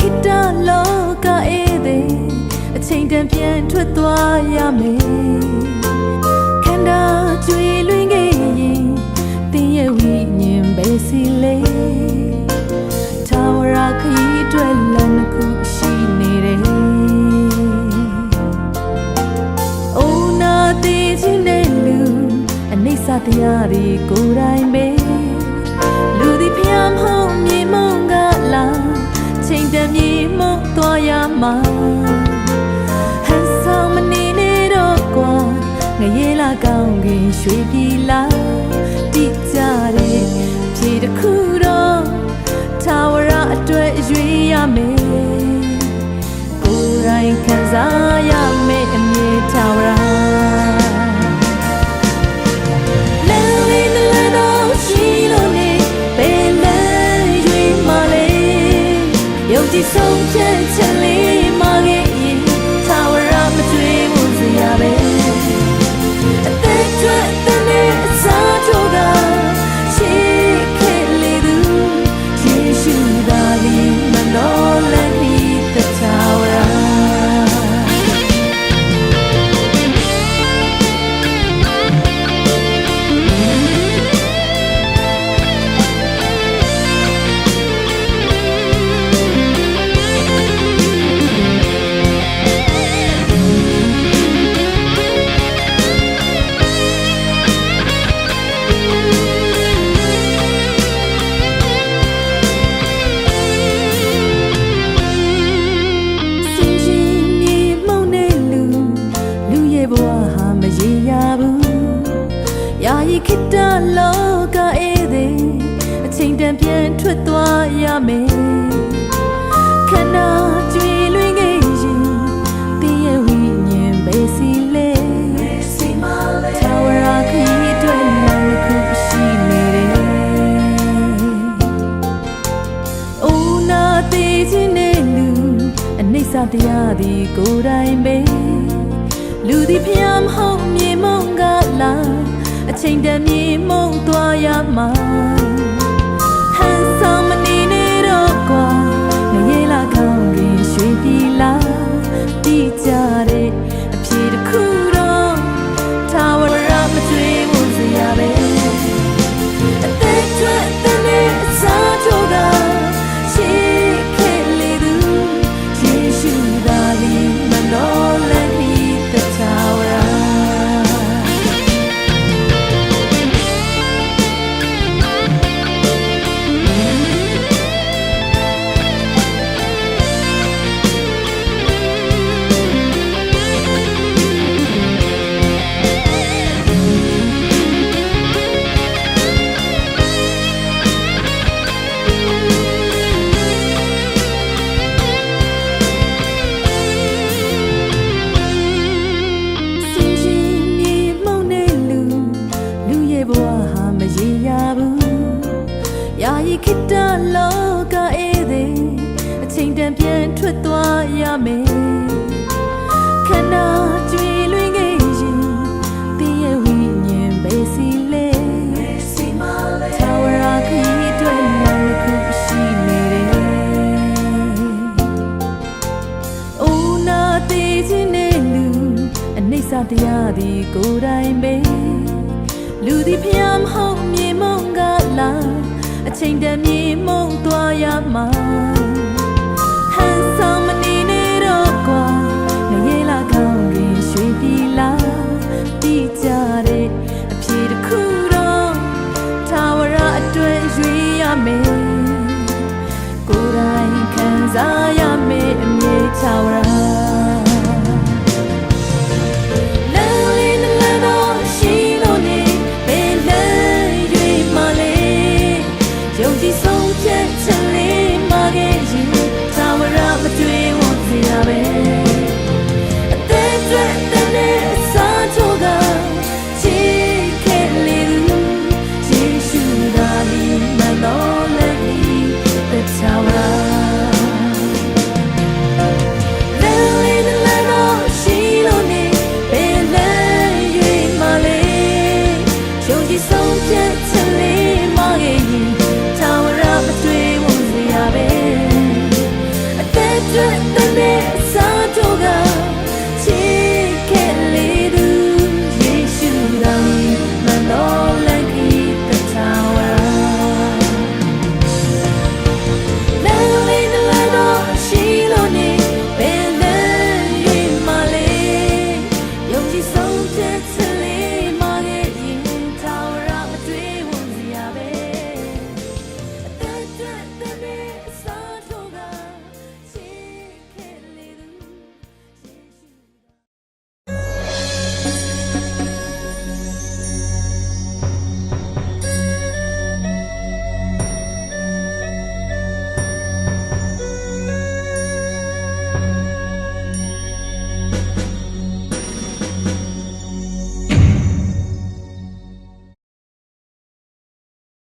ခိတလောကဧသည်အချိန်တန်ပြန်ထွက်သွားရမယ်ခန္ဓာကျွေလွင်ခဲ့ရင်တင်းရဲ့ဝိညာဉ်ပဲစီလေထာဝရခရီးအတွက်လမ်းတစ်ခုရှိနေတယ်အိုနာတိချင်းတဲ့လူအနိစ္စတရားတွေကိုယ်တိုင်ပဲလူဒီဖျားမဟုတ်မြေမုံကလား ချိန်တည်းမြေမုံသွားရမှာဟန်ဆောင်မနေနဲ့တော့ကွာငရေလာကောင်းကင်ရွှေပြည်လာတိကြတဲ့ဖြေတစ်ခုတော့ထာဝရအတွက်ရွေးရမယ်ကိုယ်တိုင်ခံစားရ ဆုံးဖြတ်ချက်လေးမှခဲ့ လူရဲ့ဘဝဟာမရေရာဘူးယာယီခိတလောကအေးတဲ့အချိန်တန်ပြန်ထွက်သွားရမယ်ခန္ဓာကြွေလွင်ခဲ့ရင်တင်းရဲ့ဝိညာဉ်ပဲစီလေစီမလေထာဝရခရီးအတွက်လည်းခုရှိနေတယ်။အိုးနာသေးခြင်းနဲ့လူအနိစ္စတရားဒီကိုယ်တိုင်ပဲ လူဒီဖျားမဟုတ်မြေမုံကလာအချိန်တည်းမြေမုံသွားရမှာ ရမယ်ခန္ဓာကြွေလွင်ခဲ့ရင်တင်းရဲ့ဝိညာဉ်ပဲစီလေစီမလေထာဝရခရီးအတွက်လည်းခုရှိနေတယ်အိုးနာသေးခြင်းနဲ့လူအနိစ္စတရားဒီကိုယ်တိုင်ပဲလူဒီဖျားမဟုတ်မြေမုံကလာအချိန်တည်းမြေမုံသွားရမှာ